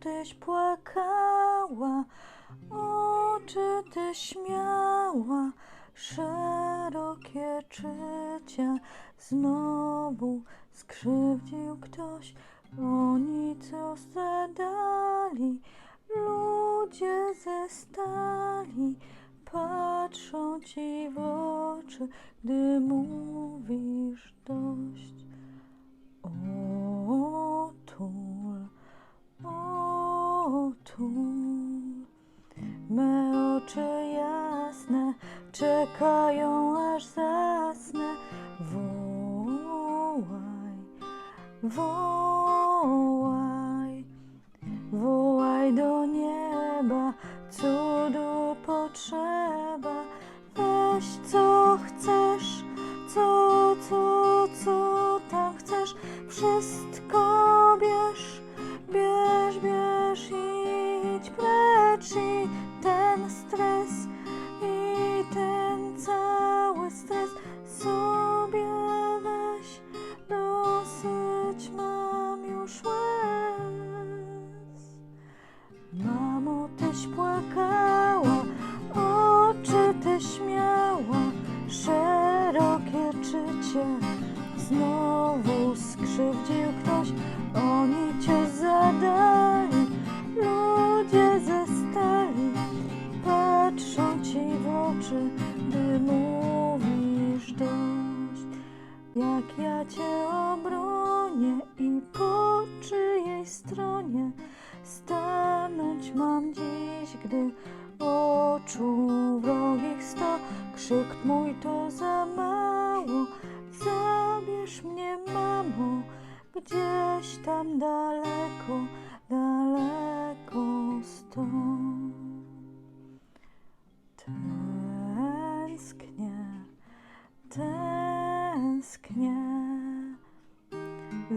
tyś płakała, oczy ty śmiała, szerokie czycie. Znowu skrzywdził ktoś, oni co zadali, ludzie ze stali. Patrzą ci w oczy, gdy mówisz dość. Czekają aż zasnę. Wołaj, wołaj, wołaj do nieba, cudu potrzeba. Weź co chcesz, co, co, co tam chcesz, wszystko Znowu skrzywdził ktoś, oni cię zadali, ludzie ze stali. Patrzą ci w oczy, gdy mówisz dość. Jak ja cię obronię i po czyjej stronie stanąć mam dziś, gdy oczu wrogich sto. Krzyk mój to za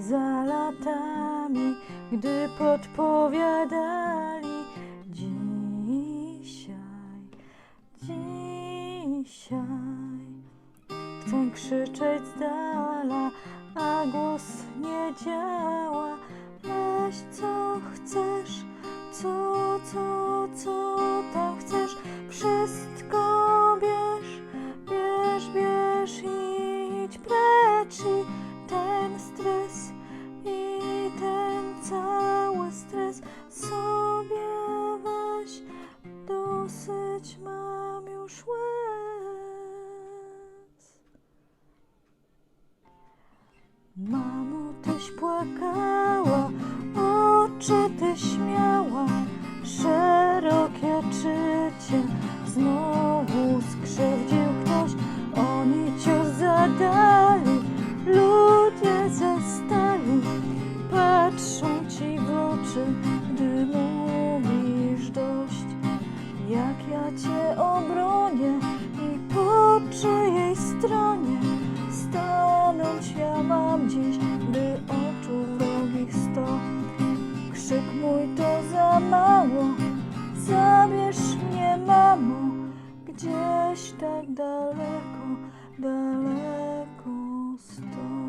za latami, gdy podpowiadali dzisiaj, dzisiaj. Chcę krzyczeć z dala, a głos nie działa. Weź co już. Mamo, tyś płakała, oczy ty śmiała, szerokie czycie. Znowu skrzywdził ktoś, oni cię zadali, ludzie ze stali. Patrzą ci w oczy, gdy mówisz dość. Jak ja cię obronię dziś, gdy oczu wrogich sto. Krzyk mój to za mało, zabierz mnie mamo, gdzieś tak daleko, daleko stąd.